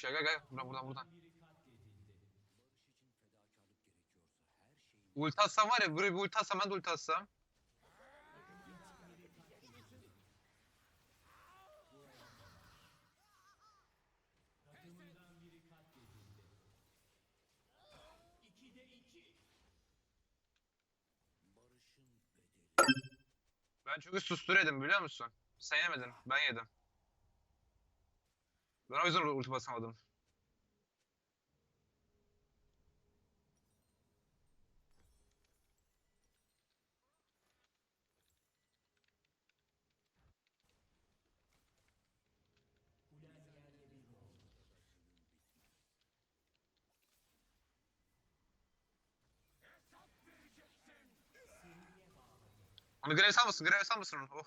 aşağı. Gel gel. Buradan buradan buradan. Ulti atsam var ya. Buraya bir ulti atsam ben de ulti atsam. Ben çünkü sustur yedim biliyor musun? Sen yemedin. Ben yedim. Ben o yüzden ulti basamadım. Onu Graves almasın, Graves almasın onu. Oh.